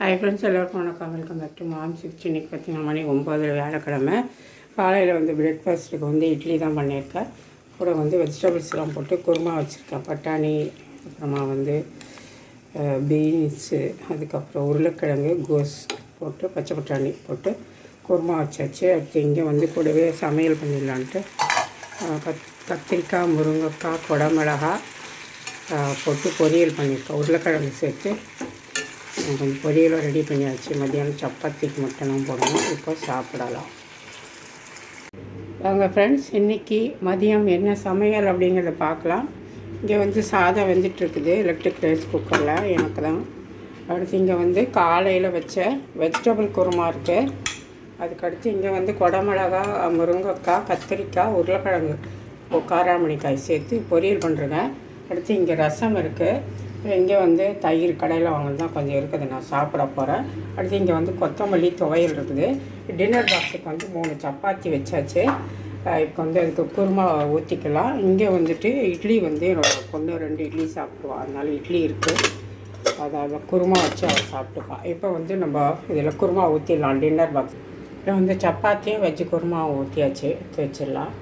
High friends எல்லாருக்கும் வணக்கம். Welcome back to mom sixty இன்னைக்கு பார்த்தீங்கன்னா மணி ஒம்பது வியாழக்கிழமை. காலையில் வந்து பிரேக்ஃபாஸ்ட்டுக்கு வந்து இட்லி தான் பண்ணியிருக்கேன். கூட வந்து வெஜிடபிள்ஸ்லாம் போட்டு குருமா வச்சுருக்கேன். பட்டாணி அப்புறமா வந்து பீன்ஸு அதுக்கப்புறம் உருளைக்கிழங்கு கோஸ் போட்டு பச்சை பட்டாணி போட்டு குருமா வச்சாச்சு. அடுத்து இங்கே வந்து கூடவே சமையல் பண்ணிடலான்ட்டு கத் கத்திரிக்காய் முருங்கைக்காய் கொடமிளகா போட்டு பொரியல் பண்ணியிருக்கேன். உருளைக்கிழங்கு சேர்த்து கொஞ்சம் பொரியலும் ரெடி பண்ணியாச்சு. மத்தியானம் சப்பாத்திக்கு மட்டும் போடணும். இப்போ சாப்பிடலாம். வாங்க ஃப்ரெண்ட்ஸ் இன்றைக்கி மதியம் என்ன சமையல் அப்படிங்கிறத பார்க்கலாம். இங்கே வந்து சாதம் வெந்துட்டுருக்குது. எலக்ட்ரிக் ரைஸ் குக்கரில் எனக்கு தான். அடுத்து இங்கே வந்து காலையில் வச்ச வெஜிடபிள் குருமா இருக்குது அதுக்கடுத்து இங்கே வந்து குடமிளகா முருங்கைக்காய் கத்திரிக்காய் உருளைக்கிழங்கு காராமணிக்காய் சேர்த்து பொரியல் பண்ணுறேங்க அடுத்து இங்கே ரசம் இருக்குது இங்கே வந்து தயிர் கடையில் வாங்கினது தான் கொஞ்சம் இருக்குது. நான் சாப்பிட போகிறேன் அடுத்து இங்கே வந்து கொத்தமல்லி துவையல் இருக்குது. டின்னர் பாக்ஸுக்கு வந்து மூணு சப்பாத்தி வச்சாச்சு. இப்போ வந்து அதுக்கு குருமா ஊற்றிக்கலாம் இங்கே வந்துட்டு இட்லி வந்து என்னோடய பொண்ணு ரெண்டு இட்லி சாப்பிடுவா. அதனால இட்லி இருக்குது அதாவது குருமா வச்சு அவள் சாப்பிட்டுப்பா. இப்போ வந்து நம்ம இதில் குருமா ஊற்றிடலாம் டின்னர் பாக்ஸ் இப்போ வந்து சப்பாத்தியும் வச்சு குருமா ஊற்றியாச்சு வச்சிடலாம்.